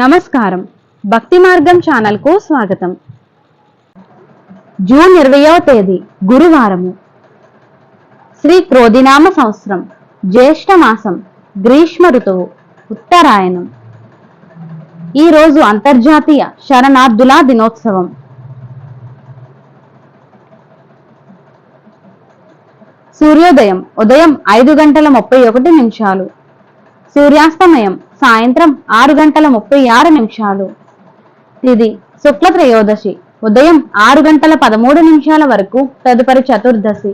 నమస్కారం. భక్తి మార్గం ఛానల్కు స్వాగతం. జూన్ ఇరవయవ తేదీ గురువారము. శ్రీ క్రోధినామ సంవత్సరం జ్యేష్ఠ మాసం గ్రీష్మ ఋతువు ఉత్తరాయణం. ఈ రోజు అంతర్జాతీయ శరణార్థుల దినోత్సవం. సూర్యోదయం ఉదయం ఐదు గంటల ముప్పై ఒకటి నిమిషాలు. సూర్యాస్తమయం సాయంత్రం ఆరు గంటల ముప్పై ఆరు నిమిషాలు. తిది శుక్ల త్రయోదశి. ఉదయం ఆరు గంటల పదమూడు నిమిషాల వరకు తదుపరి చతుర్దశి.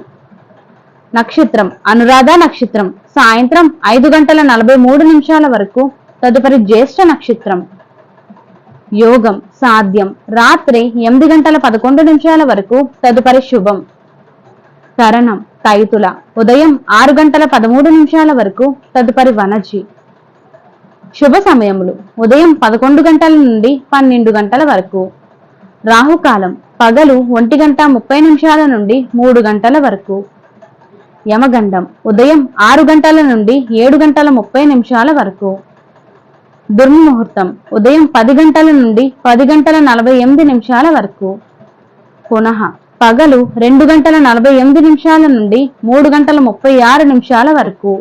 నక్షత్రం. అనురాధ నక్షత్రం. సాయంత్రం ఐదు గంటల నలభై మూడు నిమిషాల వరకు తదుపరి జ్యేష్ఠ నక్షత్రం. యోగం. సాధ్యం. రాత్రి ఎనిమిది గంటల పదకొండు నిమిషాల వరకు తదుపరి శుభం. కరణం తైతుల. ఉదయం ఆరు గంటల పదమూడు నిమిషాల వరకు తదుపరి వనజి. శుభ సమయములు. ఉదయం పదకొండు గంటల నుండి పన్నెండు గంటల వరకు. రాహుకాలం పగలు ఒంటి గంట ముప్పై నిమిషాల నుండి మూడు గంటల వరకు. యమగండం ఉదయం ఆరు గంటల నుండి ఏడు గంటల ముప్పై నిమిషాల వరకు. దుర్ముహూర్తం ఉదయం పది గంటల నుండి పది గంటల నలభై ఎనిమిది నిమిషాల వరకు. పునః పగలు రెండు గంటల నలభై ఎనిమిది నిమిషాల నుండి మూడు గంటల ముప్పై ఆరు నిమిషాల వరకు.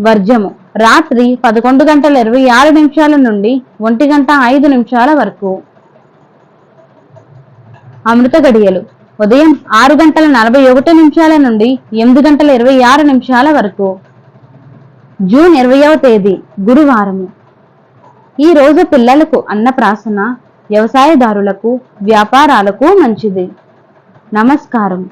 వర్జము రాత్రి పదకొండు గంటల ఇరవై ఆరు నిమిషాల నుండి ఒంటి గంట ఐదు నిమిషాల వరకు. అమృత గడియలు. ఉదయం ఆరు గంటల నలభై ఒకటి నిమిషాల నుండి ఎనిమిది గంటల ఇరవై ఆరు నిమిషాల వరకు. జూన్ ఇరవయవ తేదీ గురువారము ఈ రోజు పిల్లలకు అన్నప్రాసన వ్యవసాయదారులకు వ్యాపారాలకు మంచిది. నమస్కారం.